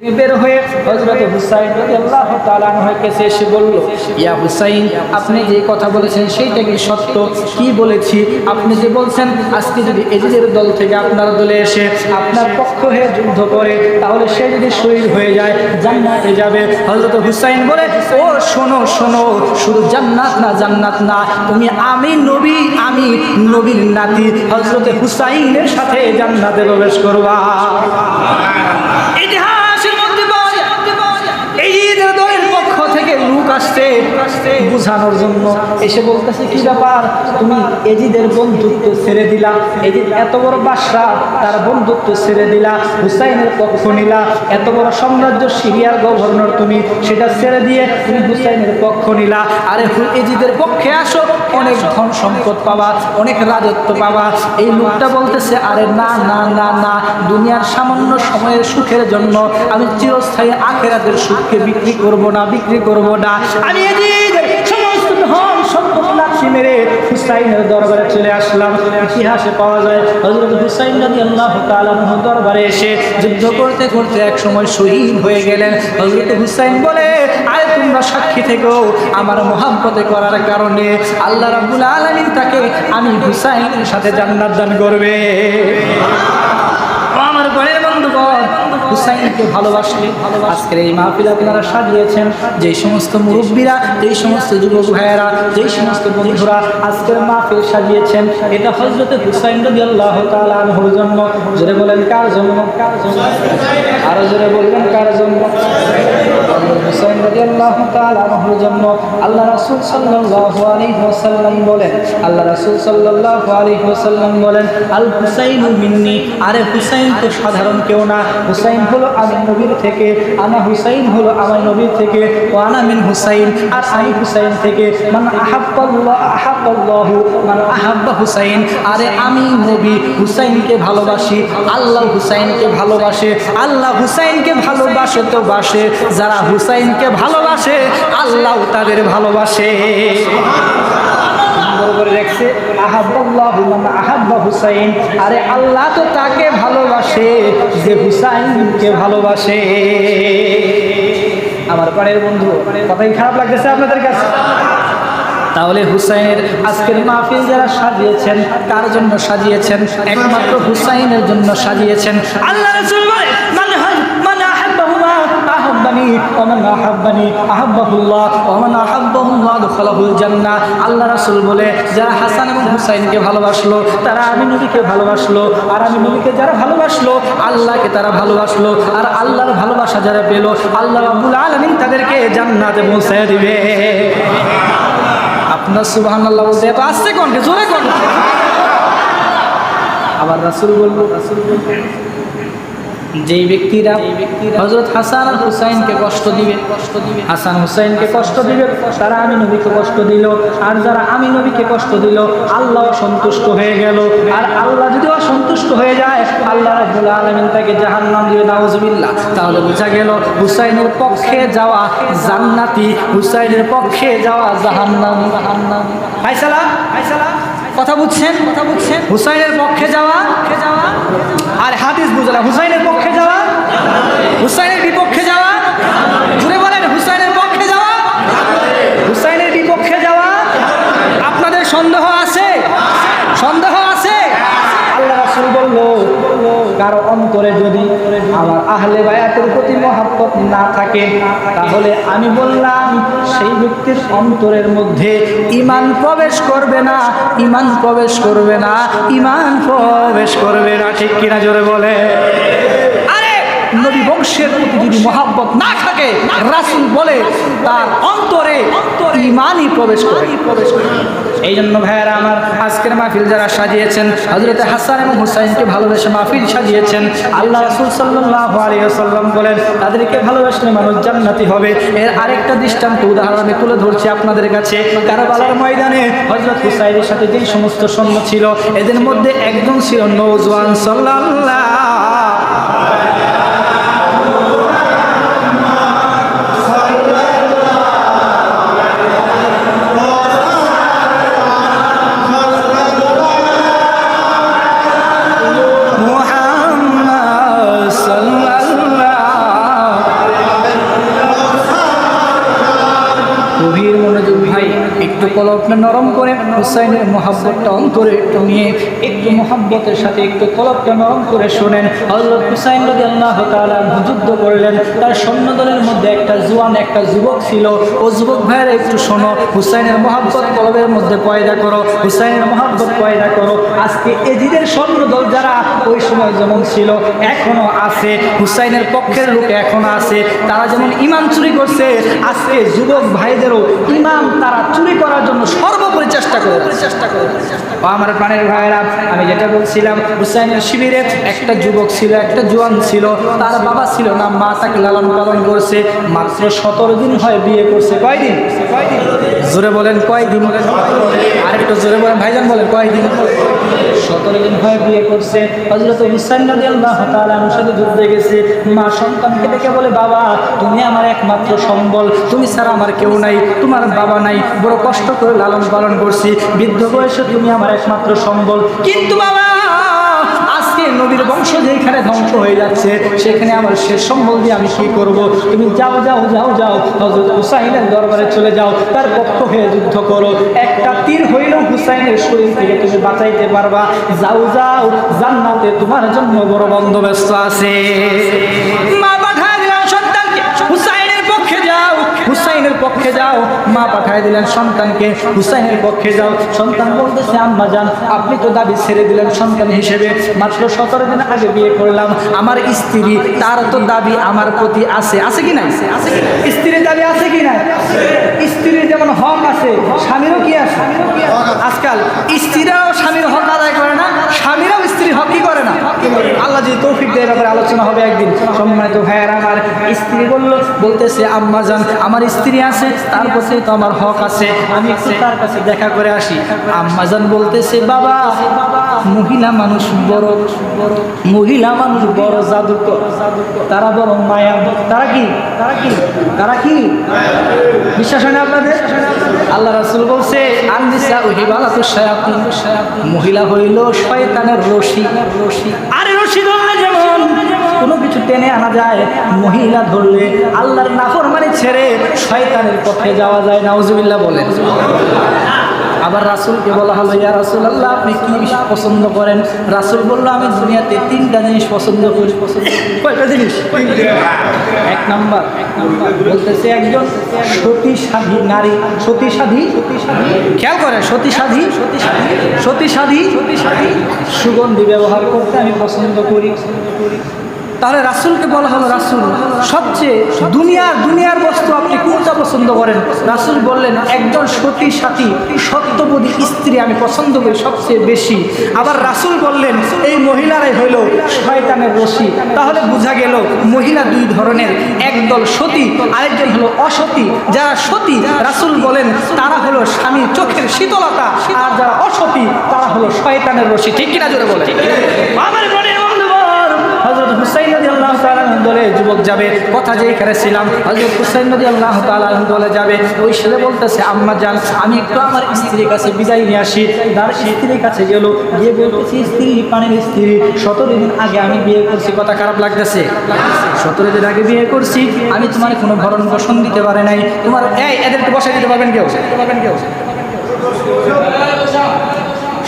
বের হয়ে হযরত হুসাইন রাদিয়াল্লাহু তাআলা কাছে এসে বলল ইয়া হুসাইন আপনি যে কথা বলেছেন সেইটা কি সত্য? কি বলেছি? আপনি যে বলছেন আজকে যদি এজিদের দল থেকে আপনার দলে এসে আপনার পক্ষ হয়ে যুদ্ধ করে তাহলে সে যদি শহীদ হয়ে যায় জান্নাতে যাবে। হযরত হুসাইন বলে ও শোনো শোনো শুধু জান্নাত না জান্নাত না তুমি আমি নবী আমি নবীর নাতি হযরত হুসাইনের সাথে জান্নাতে প্রবেশ করবা। ইতিহাসের মধ্যে পাওয়া যায় এই ঈদের দলের পক্ষ থেকে লোক আসছে বুঝানোর জন্য এসে বলতেছে, কি ব্যাপার? তুমি এজিদের বন্ধুত্ব ছেড়ে দিলা। এজিদ এত বড় বাসরা তার বন্ধুত্ব ছেড়ে দিলা, হুসাইনের পক্ষ নিলা। এত বড় সাম্রাজ্য সিরিয়ার গভর্নর তুমি, সেটা ছেড়ে দিয়ে তুমি হুসাইনের পক্ষ নিলা। আরে এজিদের পক্ষে আসো, অনেক ধন সম্পদ পাবা, অনেক রাজত্ব পাবা। এই লোকটা বলতেছে, আরে না না না না, দুনিয়ার সামান্য সময়ের সুখের জন্য আমি চিরস্থায়ী আখেরাদের সুখকে বিক্রি করব না, বিক্রি করব না। আমি সম্পদ লাঠি মেরে হুসাইনের দরবারে চলে আসলাম। ইতিহাসে পাওয়া যায় হজরত হুসাইন নদী আল্লাহ তালাহ দরবারে এসে যুদ্ধ করতে করতে এক সময় শহীদ হয়ে গেলেন। হজরত হুসাইন বলে আয় তোমরা সাক্ষী থেকেও আমার মহাব্বতে করার কারণে আল্লাহ রাবুল আলমিন তাকে আমি হুসাইনের সাথে জান্নাত দান করবে। আমার ঘরের বন্ধুগণ হুসাইনকে ভালোবাসলে আজকের এই মাহফিল আপনারা সাজিয়েছেন। যেই সমস্ত মুরব্বীরা, যেই সমস্ত যুবক ভাইয়েরা, যেই সমস্ত বন্ধুরা আজকের মাহফিল সাজিয়েছেন, এটা হজরতে হুসাইন রবি আল্লাহ তালুর জন্য। জোরে বলেন, কার জন্য? কার জন্য আরও জোরে বলবেন, কার জন্য? হুসাইন রবি আল্লাহ জন্য। আল্লাহ রাসুল সাল্লাহ আলী বলেন, আল্লাহ রাসুল সাল্লাহ আলী বলেন আল হুসাইন মিন্নি। আরে হুসাইন তো সাধারণ কেউ না। হুসাইন হলো আমি নবীর থেকে, আনা হুসাইন হলো আমার নবীর থেকে, ও আনা মিন হুসাইন, আর আমি হুসাইন থেকে, মান আহাব্বাল্লাহ, আহাব্বাল্লাহু, মান আহাব্বা হুসাইন, আরে আমি নবী হুসাইনকে ভালোবাসি, আল্লাহ হুসাইনকে ভালোবাসে, আল্লাহ হুসাইনকে ভালোবাসে তো বাসে, যারা হুসাইনকে ভালোবাসে, আল্লাহ তাদের ভালোবাসে। সুন্দর করে রেখেছে। আহাব্বাল্লাহ মান আহাব্বা হুসাইন। আরে আল্লাহ তো তাকে ভালোবাসে, যে হুসাইনকে ভালোবাসে। আমার পরের বন্ধু, কথাই খারাপ লাগতেছে আপনাদের কাছে? তাহলে হুসাইনের আজকের মাহফিল যারা সাজিয়েছেন, কার জন্য সাজিয়েছেন? একমাত্র হুসাইনের জন্য সাজিয়েছেন। আল্লাহ মান হাজ- মান আহাব্বাহুমা আহাব্বানি ওয়া মান আহাব্বানি, আহাব্বাহুল্লাহ ওয়া মান আহাব্বাহুল্লাহ দুখালাহুল জান্নাহ। আল্লাহ রাসূল বলে, যারা হাসান এবং হুসাইনকে ভালোবাসলো, তারা আমি নবীকে ভালোবাসলো, আর আমি নবীকে যারা ভালোবাসলো, আল্লাহকে তারা ভালোবাসলো, আর আল্লাহর ভালোবাসা যারা পেল, আল্লাহ রাব্বুল আলামিন তাদেরকে জান্নাতে পৌঁছে দিবে। আপনার সুবাহান আল্লাহ বলতে, এত আসছে কণ্ঠে জোরে কণ্ঠে আবার রাসুল বলব রাসুল বলব যেই ব্যক্তিরা হজরত হাসান হুসাইনকে কষ্ট দিবে কষ্ট দিবে হাসান হুসাইনকে কষ্ট দিবে, তারা আমি নবীকে কষ্ট দিল, আর যারা আমি নবীকে কষ্ট দিল, আল্লাহ সন্তুষ্ট হয়ে গেল। আর আল্লাহ যদি অসন্তুষ্ট হয়ে যায়, আল্লাহ রাব্বুল আলামিন তাকে জাহান্নাম দিবে, নাউজুবিল্লাহ। তাহলে বোঝা গেল হুসাইনের পক্ষে যাওয়া জান্নাতি, হুসাইনের পক্ষে যাওয়া জাহান্নাম। জাহান্নাম ফাইসালা ফাইসালা কথা বুঝছেন? কথা বুঝছেন? হুসাইনের পক্ষে যাওয়া? যাওয়া? আর হাদিস বুঝলাম। হুসাইনের পক্ষে যাওয়া? হুসাইনের বিপক্ষে যাওয়া? জুড়ে বলেন, হুসাইনের পক্ষে যাওয়া? হুসাইনের বিপক্ষে যাওয়া? আপনাদের সন্দেহ আছে? সন্দেহ আছে? আল্লাহ রাসুল বলল কারও অন্তরে যদি আমার আহলে বায়াতের প্রতি মহাব্বত না থাকে, তাহলে আমি বললাম, সেই ব্যক্তির অন্তরের মধ্যে ইমান প্রবেশ করবে না ইমান প্রবেশ করবে না ইমান প্রবেশ করবে না, ঠিক কিনা জোরে বলে নবী বংশের প্রতি যদি মহাব্বত না থাকে, রাসূল বলে তার অন্তরে ইমানই প্রবেশ করে। প্রবেশ করে এই জন্য ভাইয়ারা আমার আজকের মাহফিল যারা সাজিয়েছেন হজরত হাসান এবং হুসাইনকে ভালোবেসে মাহফিল সাজিয়েছেন, আল্লাহ রাসূল সাল্লাল্লাহু আলাইহি ওয়াসাল্লাম বলেন, তাদেরকে ভালোবাসলে মানুষ জান্নাতি হবে। এর আরেকটা দৃষ্টান্ত উদাহরণ আমি তুলে ধরছি আপনাদের কাছে। কারবালার ময়দানে হজরত হুসাইনের সাথে যেই সমস্ত সৈন্য ছিল, এদের মধ্যে একজন ছিল নৌজওয়ান সাল্লাল্লাহু কলপটা নরম করে হুসাইনের মহাব্বতটা অন্তরে নিয়ে একটু সাথে একটু নরম করে শোনেন। হজরত হুসাইন রদি আল্লাহ যুদ্ধ করলেন। তার সৈন্যদলের মধ্যে একটা একটা যুবক ছিল। ও যুবক ভাইয়েরা একটু শোনো, হুসাইনের কলবের মধ্যে পয়দা করো, হুসাইনের মহাব্বত পয়দা করো। আজকে স্বর্ণদল যারা ওই সময় যেমন ছিল, এখনও আছে। হুসাইনের পক্ষের লোক এখনও আছে। তারা যেমন ইমান চুরি করছে, আজকে যুবক ভাইদেরও ইমান তারা চুরি করার জন্য সর্বোপরি চেষ্টা করে চেষ্টা করে ও আমার প্রাণের ভাইয়েরা, আমি যেটা বলছিলাম, হুসাইনের শিবিরে একটা যুবক ছিল, একটা জোয়ান ছিল, তার বাবা ছিল না, মা তাকে লালন পালন করছে, মাত্র সতেরো দিন হয় বিয়ে করছে। কয়দিন? জোরে বলেন, কয়দিন? আরেকটু জোরে বলেন, ভাইজান বলেন, কয়দিন? সতেরো দিন হয় বিয়ে করছে। হজরত হুসাইন নদী আল্লাহ সাথে যুদ্ধে গেছে। মা সন্তানকে ডেকে বলে, বাবা, তুমি আমার একমাত্র সম্বল, তুমি ছাড়া আমার কেউ নাই, তোমার বাবা নাই, বড় কষ্ট করে লালন পালন করছি। বৃদ্ধ বয়সে তুমি আমার একমাত্র সম্বল। কিন্তু বাবা, আজকে নবীর বংশ যেখানে ধ্বংস হয়ে যাচ্ছে, সেখানে আমার শেষ সম্বল দিয়ে আমি কি করব? তুমি যাও যাও যাও যাও। হজরত হুসাইনের দরবারে চলে যাও। তার পক্ষ হয়ে যুদ্ধ করো। একটা তীর হইলেও হুসাইনের শরীর থেকে তুমি বাঁচাইতে পারবা। যাও যাও। জান্নাতে তোমার জন্য বড় বন্দোবস্ত আছে। মা হুসাইনের পক্ষে যাও, মা পাঠায় দিলেন সন্তানকে। হুসাইনের পক্ষে যাও, সন্তান বলতেছে, আম্মা যান, আপনি তো দাবি ছেড়ে দিলেন সন্তান হিসেবে। মাত্র সতেরো দিন আগে বিয়ে করলাম। আমার স্ত্রী, তার তো দাবি আমার প্রতি আছে। আছে কি নাই? আছে স্ত্রীর দাবি আছে কি নাই? স্ত্রীর যেমন হক আছে, স্বামীরও কি আছে? আজকাল স্ত্রীরাও স্বামীর হক আদায় করে না। স্বামীরাও হক কি করে না? আল্লাহ যদি তৌফিক দেয়, ব্যাপারে আলোচনা হবে একদিন। সম্মানিত ভাইয়ার, আমার স্ত্রী বলল, বলতেছে, আম্মা যান আমার স্ত্রী আছে, তার কাছে তো আমার হক আছে। আমি একটু তার কাছে দেখা করে আসি। আম্মা যান বলতেছে, বাবা, মহিলা মানুষ বড়, মহিলা মানুষ বড় জাদুকর তারা বড় মায়া তারা কি? তারা কি? তারা কি? বিশ্বাস হয় না আপনাদের? আল্লাহ রাসুল বলছে আনদিসা ওহিবালাতু শায়াতিন। মহিলা হইল শয়তানের রশি। রশি। আরে রশি ধরলে যেমন, কোনো কিছু টেনে আনা যায়, মহিলা ধরলে আল্লাহর নাফর মানে ছেড়ে শয়তানের পথে যাওয়া যায়, নাউজুবিল্লাহ বলেন। আবার রাসুলকে বলা হলো, ইয়া রাসুল আল্লাহ আপনি কি পছন্দ করেন? রাসুল বলল, আমি দুনিয়াতে তিনটা জিনিস পছন্দ করি। পছন্দ কয়টা জিনিস? এক নাম্বার বলতেছে একজন সতী সাধী নারী সতী সাধী খেয়াল করে সতী সাধী সতী সাধী সতী সাধী সুগন্ধি ব্যবহার করতে আমি পছন্দ করি। তাহলে রাসুলকে বলা হলো, রাসুল, সবচেয়ে দুনিয়ার দুনিয়ার বস্তু আপনি কোনটা পছন্দ করেন? রাসুল বললেন, একজন সতী সাথী সত্যবতী স্ত্রী আমি পছন্দ করি সবচেয়ে বেশি। আবার রাসুল বললেন, এই মহিলারাই হইল শয়তানের রশি। তাহলে বোঝা গেল, মহিলা দুই ধরনের, একদল সতী, আরেকজন হলো অসতী। যারা সতী, রাসুল বলেন, তারা হলো স্বামীর চোখের শীতলতা, আর যারা অসতী, তারা হলো শয়তানের রশি। ঠিক কিনা জোরে বলে আমার হজরত হুসাইন নদী আল্লাহ তালাহ দলে যুবক যাবে, কথা যে এখানে ছিলাম হজরত হুসাইন নদী আল্লাহ তালাহ দলে যাবে, ওই ছেলে বলতেছে, আম্মা যান, আমি একটু আমার স্ত্রীর কাছে বিদায় নিয়ে আসি। তার স্ত্রীর কাছে গেল, গিয়ে বলতেছি, স্ত্রী, পানির স্ত্রী, সতেরো দিন আগে আমি বিয়ে করছি। কথা খারাপ লাগতেছে। সতেরো দিন আগে বিয়ে করছি, আমি তোমার কোনো ভরণ পোষণ দিতে পারে নাই। তোমার, এই, এদেরকে বসাই দিতে পারবেন কেউ পারবেন কেউ?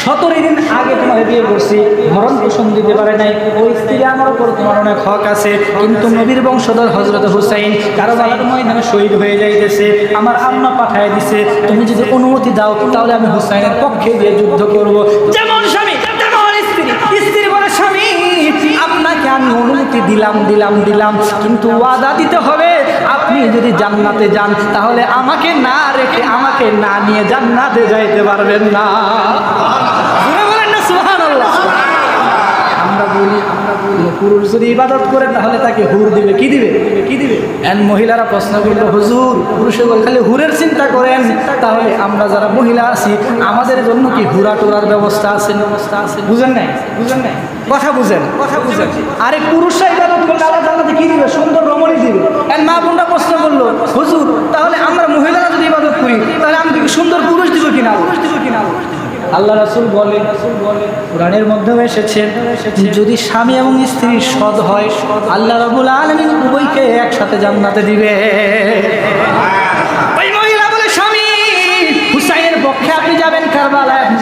সতেরো দিন আগে তোমার বিয়ে করছি। ভরণ পোষণ দিতে পারে নাই। ওই স্ত্রী আমার উপর তোমার অনেক হক আছে। কিন্তু নবীর বংশধর হজরত হুসাইন কারোবালার ময়দানে শহীদ হয়ে যাইতেছে। আমার আম্মা পাঠায় দিছে। তুমি যদি অনুমতি দাও, তাহলে আমি হুসাইনের পক্ষে দিয়ে যুদ্ধ করব। যেমন স্বামী, তেমন স্ত্রী। স্ত্রী বলে, স্বামী, আপনাকে আমি অনুমতি দিলাম দিলাম দিলাম। কিন্তু ওয়াদা দিতে হবে। আপনি যদি জান্নাতে যান, তাহলে আমাকে না রেখে আমাকে না নিয়ে জান্নাতে যাইতে পারবেন না। আমরা পুরুষ যদি ইবাদত করে, তাহলে তাকে হুর দিবে। কি দিবে? কি দিবে? এন মহিলারা প্রশ্ন করল, হুজুর পুরুষে খালি হুরের চিন্তা করেন। তাহলে আমরা যারা মহিলা আছি, আমাদের জন্য কি হুরা টুরার ব্যবস্থা আছে? ব্যবস্থা আছে বুঝেন নাই? বুঝেন নাই? কথা বুঝেন? কথা বুঝেন? আরে পুরুষরা ইবাদত করলে কি দিবে? সুন্দর রমণী দিবে। এন মা বোনরা প্রশ্ন করল, হুজুর, তাহলে আমরা মহিলারা যদি ইবাদত করি, তাহলে আমি কি সুন্দর পুরুষ দিব কিনা পুরুষ দিব কিনা? আল্লাহ রাসুল বলে কোরআনের মাধ্যমে এসেছে, যদি স্বামী এবং স্ত্রী সৎ হয়, আল্লাহ রবুল আলমিন উভয়কে একসাথে জান্নাতে দিবে।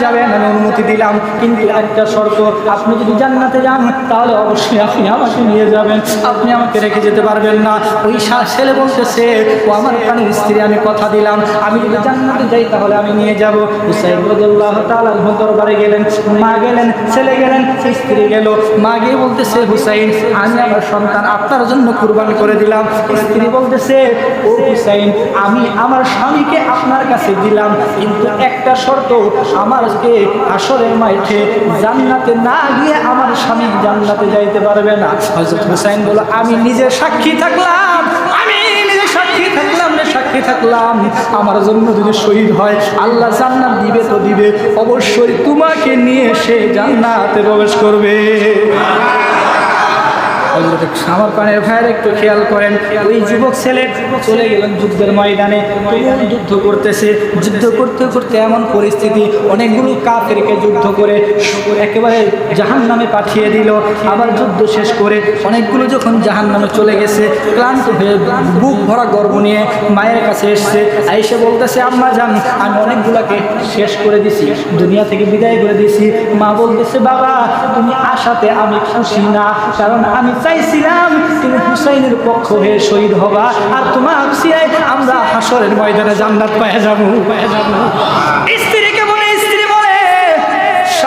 যাবেন, আমি অনুমতি দিলাম। কিন্তু একটা শর্ত, আপনি যদি জান্নাতে যান, তাহলে অবশ্যই আপনি আমাকে নিয়ে যাবেন। আপনি আমাকে রেখে যেতে পারবেন না। ওই ছেলে বলতেছে, ও আমার প্রাণের স্ত্রী, আমি কথা দিলাম। আমি যদি জান্নাতে যাই, তাহলে আমি নিয়ে যাব। হুসাইন আনহু দরবারে গেলেন। মা গেলেন, ছেলে গেলেন স্ত্রী গেল। মা গিয়ে বলতেছে, হুসাইন, আমি আমার সন্তান আপনার জন্য কুরবান করে দিলাম। স্ত্রী বলতেছে, ও হুসাইন, আমি আমার স্বামীকে আপনার কাছে দিলাম। কিন্তু একটা শর্ত আমারকে আসরের মাঠে জান্নাতে না গিয়ে আমার স্বামী জান্নাতে যাইতে পারবে না। হজরত হুসাইন বলো আমি নিজে সাক্ষী থাকলাম, আমি নিজে সাক্ষী থাকলাম সাক্ষী থাকলাম। আমার জন্য যদি শহীদ হয়, আল্লাহ জান্নাত দিবে তো দিবে। অবশ্যই তোমাকে নিয়ে সে জান্নাতে প্রবেশ করবে। আমার প্রাণের ভাইয়ের একটু খেয়াল করেন, ওই যুবক ছেলে চলে গেলেন যুদ্ধের ময়দানে যুদ্ধ করতেছে, যুদ্ধ করতে করতে এমন পরিস্থিতি, অনেকগুলো কাফেরকে যুদ্ধ করে একেবারে জাহান নামে পাঠিয়ে দিল, আবার যুদ্ধ শেষ করে অনেকগুলো যখন জাহান নামে চলে গেছে, ক্লান্ত হয়ে বুক ভরা গর্ব নিয়ে মায়ের কাছে এসছে আইসে বলতেছে, আম্মা যান, আমি অনেকগুলোকে শেষ করে দিছি, দুনিয়া থেকে বিদায় করে দিছি। মা বলতেছে, বাবা, তুমি আশাতে আমি খুশি না, কারণ আমি চাইছিলাম তুমি হুসাইনের পক্ষ হয়ে শহীদ হবা। আর তোমার আমরা হাসরের ময়দানে জান্নাত পায়ে যাব পায়ে যাব।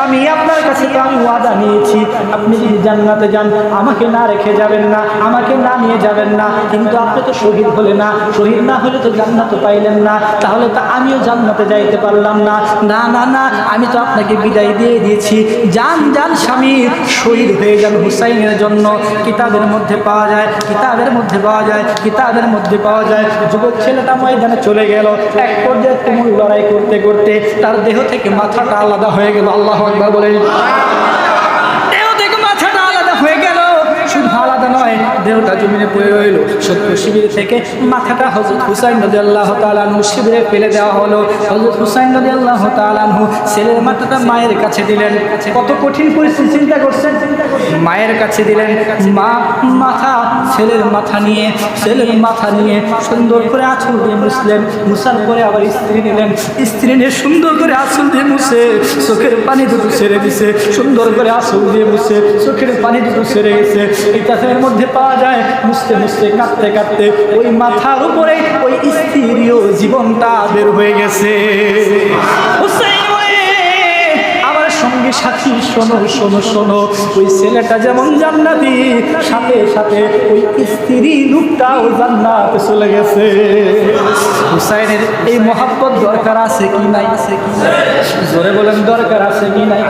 স্বামী আপনার কাছে তো আমি ওয়াদা নিয়েছি। আপনি যদি জান্নাতে যান, আমাকে না রেখে যাবেন না, আমাকে না নিয়ে যাবেন না। কিন্তু আপনি তো শহীদ হলে না, শহীদ না হলে তো জান্নাত পাইলেন না। তাহলে তো আমিও জান্নাতে যাইতে পারলাম না। না না না, আমি তো আপনাকে বিদায় দিয়ে দিয়েছি। যান যান, স্বামী, শহীদ হয়ে যান হুসাইনের জন্য। কিতাবের মধ্যে পাওয়া যায়, কিতাবের মধ্যে পাওয়া যায়, কিতাবের মধ্যে পাওয়া যায়। যুবক ছেলেটা ময়দানে চলে গেল। এক পর্যায়ে তুমুল লড়াই করতে করতে তার দেহ থেকে মাথাটা আলাদা হয়ে গেল। আল্লাহ একবার বলে দেহ থেকে মাথাটা আলাদা হয়ে গেল শুধু আলাদা নয় দেহটা জমিনে পড়ে রইল। সত্য শিবির থেকে মাথাটা হজরত হুসাইন নদী আল্লাহ তালানহু শিবিরে ফেলে দেওয়া হলো। হজরত হুসাইন নদী আল্লাহ তালানহু ছেলের মাথাটা মায়ের কাছে দিলেন। কত কঠিন পরিস্থিতি চিন্তা করছেন? মায়ের কাছে দিলেন, মা, মাথা, ছেলের মাথা নিয়ে, ছেলের মাথা নিয়ে সুন্দর করে আঁচল দিয়ে মুছলেন। মুছার পরে আবার স্ত্রী নিলেন। স্ত্রী নিয়ে সুন্দর করে আঁচল দিয়ে মুছে, চোখের পানি দুটো ছেড়ে দিছে। সুন্দর করে আঁচল দিয়ে মুছে, চোখের পানি দুটো ছেড়ে গেছে ইতিহাসের মধ্যে পাওয়া যায়, মুছতে মুছতে, কাঁদতে কাঁদতে ওই মাথার উপরে ওই স্ত্রীও জীবনটা বের হয়ে গেছে। সঙ্গে সাথী, শোনো শোনো শোনো, ওই ছেলেটা যেমন জান্নাতি, সাথে সাথে ওই স্ত্রী লোকটাও জান্নাতে চলে গেছে। হুসাইনের এই মহাব্বত দরকার আছে কি নাই? আছে কি জোরে বলেন, দরকার আছে কি নাই?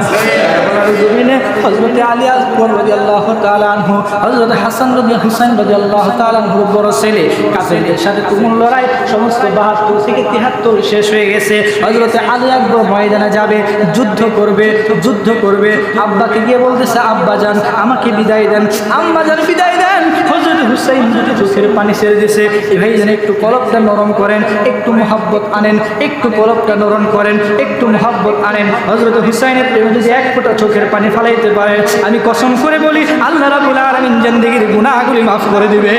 জমিনে হযরতে আলী আকবর রাদিয়াল্লাহু তাআলা আনহু, হযরত হাসান রাদি হুসাইন রাদিয়াল্লাহু তাআলা আনহুর বড় ছেলে কাফেরদের সাথে তুমুল লড়াই সমস্ত 72 থেকে 73 শেষ হয়ে গেছে। হযরতে আলী আকবর ময়দানে যাবে, যুদ্ধ করবে যুদ্ধ করবে। আব্বাকে গিয়ে বলতেছে, আব্বা যান, আমাকে বিদায় দেন, আম্মা যান, বিদায় দেন। হযরত হুসাইন দুটো চোখের পানি ছেড়ে দিছে এই ভাই যেন একটু কলপটা নরম করেন, একটু মোহাব্বত আনেন, একটু কলপটা নরম করেন, একটু মোহাব্বত আনেন। হজরত হুসাইনের প্রেমে যদি এক ফোটা ফোঁটা চোখের পানি ফালাইতে পারে। আমি কসম করে বলি, আল্লাহ রাবুল আলমিন জিন্দিগির গুনাহগুলি মাফ করে দিবে।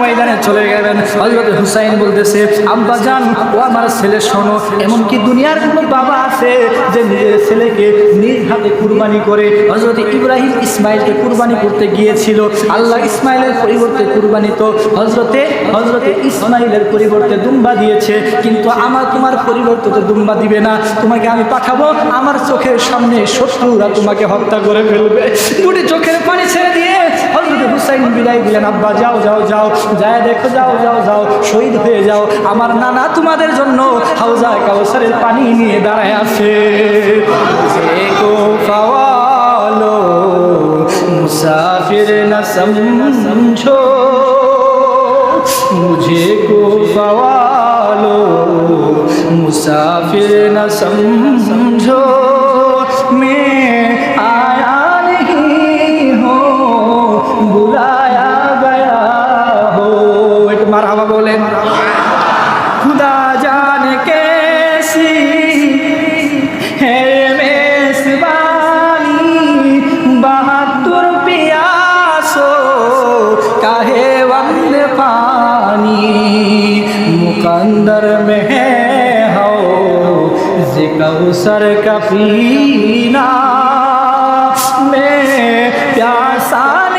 ময়দানে চলে গেলেন। হজরত হুসাইন বলতেছে, আব্বা জান, ও আমার ছেলে, শোনো, এমনকি দুনিয়ার কোনো বাবা আছে যে নিজের ছেলেকে নিজ হাতে কুরবানি করে। হজরত ইব্রাহিম ইসমাইলকে কুরবানি করতে গিয়েছিল। আল্লাহ ইসমাইলের পরিবর্তে কুরবানি তো হজরতে হজরতে ইসমাইলের পরিবর্তে দুম্বা দিয়েছে। কিন্তু আমার তোমার পরিবর্তে তো দুম্বা দিবে না। তোমাকে আমি পাঠাবো, আমার চোখের সামনে শত্রুরা তোমাকে হত্যা করে ফেলবে। দুটি চোখের পানি ছেড়ে শহীদ হুসাইন বিদায় দিলেন, আব্বা, যাও যাও যাও, যায় দেখো, যাও যাও যাও, শহীদ হয়ে যাও। আমার নানা তোমাদের জন্য হাউজা কাউসারের পানি নিয়ে দাঁড়ায় আছে। মুসাফির না সমঝো। মুঝে কো পাওয়ালো মুসাফির না সম अंदर में है हो जिकौसर सर कफीना में प्यासा